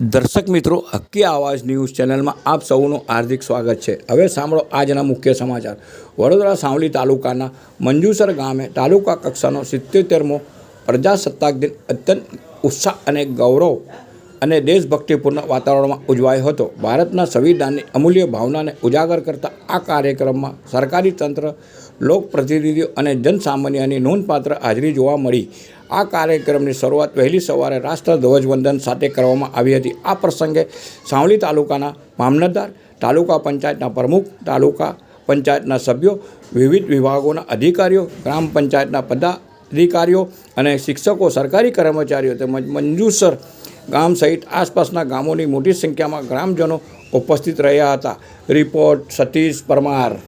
દર્શક મિત્રો હક્કી આવાજ ન્યૂઝ ચેનલમાં આપ સૌનું હાર્દિક સ્વાગત છે. હવે સાંભળો આજના મુખ્ય સમાચાર. વડોદરા સાવલી તાલુકાના મંજુસર ગામે તાલુકા કક્ષાનો સિત્તેરમો પ્રજાસત્તાક દિન અત્યંત ઉત્સાહ અને ગૌરવ અને દેશભક્તિપૂર્ણ વાતાવરણમાં ઉજવાયો હતો. ભારતના સંવિધાનની અમૂલ્ય ભાવનાને ઉજાગર કરતા આ કાર્યક્રમમાં સરકારી તંત્ર લોકપ્રતિનિધિઓ અને જનસામાન્યની નોંધપાત્ર હાજરી જોવા મળી. આ કાર્યક્રમની શરૂઆત વહેલી સવારે રાષ્ટ્ર ધ્વજવંદન સાથે કરવામાં આવી હતી. આ પ્રસંગે સાવલી તાલુકાના મામલતદાર, તાલુકા પંચાયતના પ્રમુખ, તાલુકા પંચાયતના સભ્યો, વિવિધ વિભાગોના અધિકારીઓ, ગ્રામ પંચાયતના પદાધિકારીઓ અને શિક્ષકો, સરકારી કર્મચારીઓ તેમજ મંજુસર ગામ સહિત આસપાસના ગામોની મોટી સંખ્યામાં ગ્રામજનો ઉપસ્થિત રહ્યા હતા. રિપોર્ટ સતીશ પરમાર.